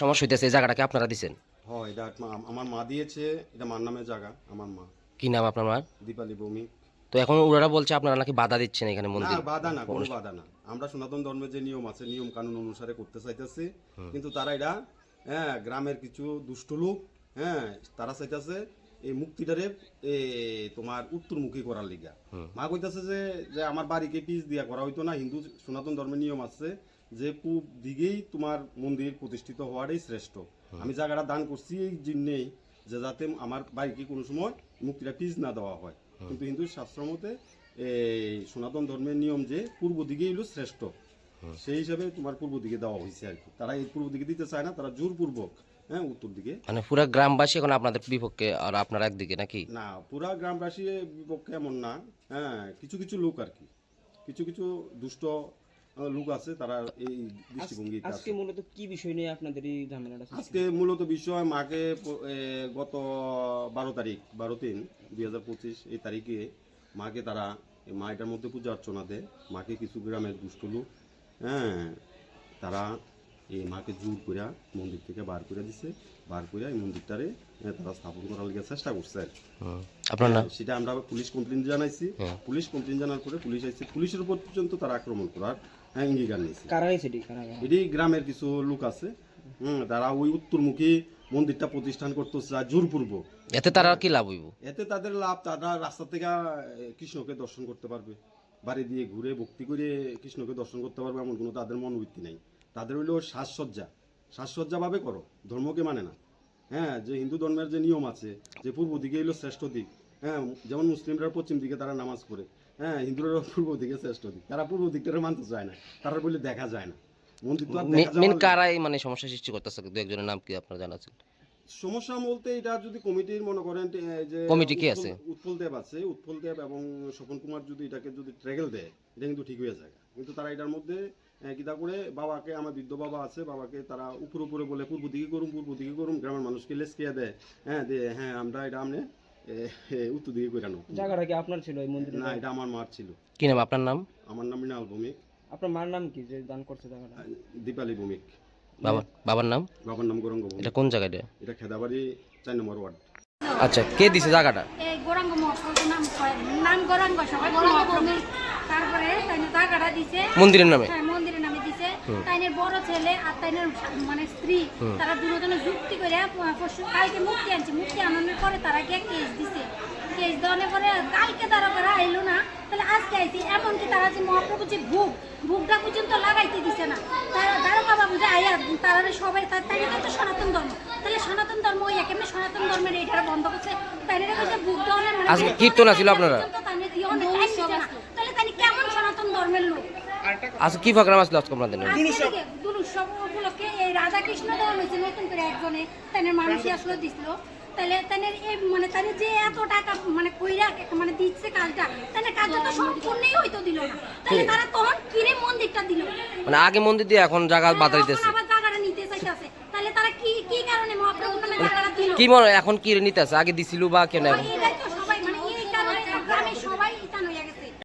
সমস্যা হইতেছে এই জায়গাটাকে আপনারা দিছেন? হয় এটা আমা- আমার মা দিয়েছে এটা মার নামে জায়গা আমার মা। কি নাম আপনার মার? দীপালি তো এখন ওনারা বলছে আপনারা নাকি বাধা দিচ্ছেন এখানে না মন্দির। বাধা না কোনো বাধা না। আমরা সনাতন ধর্মের যে নিয়ম আছে নিয়ম কানুন অনুসারে করতে চাইতেছি। কিন্তু তারা এটা হ্যাঁ গ্রামের কিছু দুষ্ট লোক হ্যাঁ তারা চাইতেছে এই মুক্তিটারে এ, তোমার উত্তরমুখী করার লিগা। মা কইতাছে যে যে আমার বাড়িকে পিস দিয়া করা হইতো না হিন্দু সনাতন ধর্মের নিয়ম আছে যে পূব দিকেই তোমার মন্দির প্রতিষ্ঠিত হওয়াটাই শ্রেষ্ঠ। আমি জায়গাটা দান করছি এই জন্যেই যে যাতে আমার বাড়িকে কোনো সময় মুক্তিটা পিস না দেওয়া হয়। কিন্তু হিন্দু শাস্ত্র মতে এই সনাতন ধর্মের নিয়ম যে পূর্ব দিকেই হলো শ্রেষ্ঠ। সেই হিসাবে তোমার পূর্ব দিকে দেওয়া হয়েছে আর কি। তারা এই পূর্ব দিকে দিতে চায় না তারা জোরপূর্বক হ্যাঁ উত্তর দিকে। মানে পুরো গ্রামবাসী এখন আপনাদের বিপক্ষে আর আপনারা একদিকে নাকি? না পুরা গ্রামবাসী বিপক্ষে এমন না হ্যাঁ কিছু কিছু লোক আর কি। কিছু কিছু দুষ্ট লোক আছে তারা এই দৃষ্টিভঙ্গি আজকে মূলত কি বিষয় নিয়ে আপনাদের এই ঝামেলাটা আজকে মূলত বিষয় মাকে গত বারো তারিখ বারো তিন দুই হাজার পঁচিশ এই তারিখে মাকে তারা মা এটার মধ্যে পূজা অর্চনা দেয়। মাকে কিছু গ্রামের দুষ্ট লোক হ্যাঁ তারা এই মাকে জোর করে মন্দির থেকে বার করে দিছে। বার করে এই মন্দিরটারে তারা স্থাপন করার লিগে চেষ্টা করছে। আর কি। আপনার নাম সেটা আমরা পুলিশ কমপ্লেন জানাইছি। হ্যাঁ। পুলিশ কমপ্লেন জানার পরে পুলিশ আইছে। পুলিশের উপর পর্যন্ত তারা আক্রমণ করার ইঙ্গিকার নিয়েছে। এটি? গ্রামের কিছু লোক আছে। হুম তারা ওই উত্তরমুখী মন্দিরটা প্রতিষ্ঠান করতে চায় জোরপূর্বক। এতে তারা কি লাভ হইব? এতে তাদের লাভ তারা রাস্তা থেকে কৃষ্ণকে দর্শন করতে পারবে। বাড়ি দিয়ে ঘুরে ভক্তি করে কৃষ্ণকে দর্শন করতে পারবে এমন কোনো তাদের মনোবৃত্তি নেই। তাদের হইল সাজসজ্জা। সাজসজ্জাভাবে করো ধর্মকে মানে না। হ্যাঁ যে হিন্দু ধর্মের যে নিয়ম আছে যে পূর্ব দিকে হইল শ্রেষ্ঠ দিক। হ্যাঁ যেমন মুসলিমরা পশ্চিম দিকে তারা নামাজ পড়ে। হ্যাঁ হিন্দুরা পূর্ব দিকে শ্রেষ্ঠ দিক। তারা পূর্ব দিকটা মানতে চায় না। তারা বলে দেখা যায় না। মন্দির তো মেন কারাই মানে সমস্যা সৃষ্টি করতেছে। দু একজনের নাম কি আপনার জানা আছে সমস্যা বলতে এটা যদি কমিটির মনে করেন যে কমিটি কি আছে? উৎপল দেব আছে উৎপল দেব এবং স্বপন কুমার যদি এটাকে যদি ট্রেগেল দেয় এটা কিন্তু ঠিক হয়ে যায়। কিন্তু তারা এটার মধ্যে কিতা করে বাবাকে আমার বৃদ্ধ বাবা আছে বাবাকে তারা উপরে উপরে বলে পূর্ব দিকে করুন পূর্ব দিকে করুন। গ্রামের মানুষকে লেসকিয়া দেয়। হ্যাঁ দে হ্যাঁ আমরা এটা আমনে উত্তর দিকে করে আনো জায়গাটা কি আপনার ছিল এই মন্দিরে না এটা আমার মার ছিল। কি নাম আপনার নাম? আমার নাম মৃণাল ভৌমিক। আপনার মার নাম কি যে দান করছে জায়গাটা? দীপালি ভৌমিক। বাবা বাবার নাম? বাবার নাম গৌরঙ্গ এটা কোন জায়গাটা এটা? খেদাবাড়ি চার নম্বর ওয়ার্ড। আচ্ছা কে দিছে জায়গাটা? এই গৌরাঙ্গ মহাপ্রভুর নাম নাম গৌরাঙ্গ সবাই তারপরে তাইনে টাকাটা দিছে। মন্দিরের নামে? হ্যাঁ মন্দিরের নামে দিছে। তাইনের বড় ছেলে আর তাইনের মানে স্ত্রী তারা দুজনে যুক্তি করে পরশু কালকে মুক্তি আনছে। মুক্তি আনানোর পরে তারা গিয়ে কেস দিছে। কেস দেওয়ানোর পরে কালকে তারা করে আইলো না। তাহলে আজকে আইছি। এমনকি তারা যে মহাপ্রভু যে ভোগ ভোগটা পর্যন্ত লাগাইতে দিছে না তারা দারোগা বাবু যে আইয়া তারা সবাই তার তাই তো সনাতন ধর্ম। তাহলে সনাতন ধর্ম ওই একেবারে সনাতন ধর্মের এইটা বন্ধ করছে। তাই কাছে ভোগ দেওয়ানোর মানে আজকে কীর্তন আছিল আপনারা? তাহলে তাই কেমন সনাতন ধর্মের লোক? আচ্ছা কি প্রোগ্রাম আসলো আজকে আপনাদের আজকে দুল উৎসব উপলক্ষে এই রাধা কৃষ্ণ দেওয়া হয়েছে নতুন করে একজনে তাদের মানুষই আসলে দিছিল। তাহলে তাদের এই মানে তাদের যে এত টাকা মানে কইরা মানে দিচ্ছে কাজটা তাদের কাজটা তো সম্পূর্ণই হয়তো দিল না। তাহলে তারা তখন কিরে মন্দিরটা দিল? মানে আগে মন্দির দিয়ে এখন জায়গা বাধা দিতেছে এখন আবার জায়গাটা নিতে চাইতেছে তাহলে তারা কি মনে এখন কি নিতে আছে? আগে দিছিল বা কেন এখন?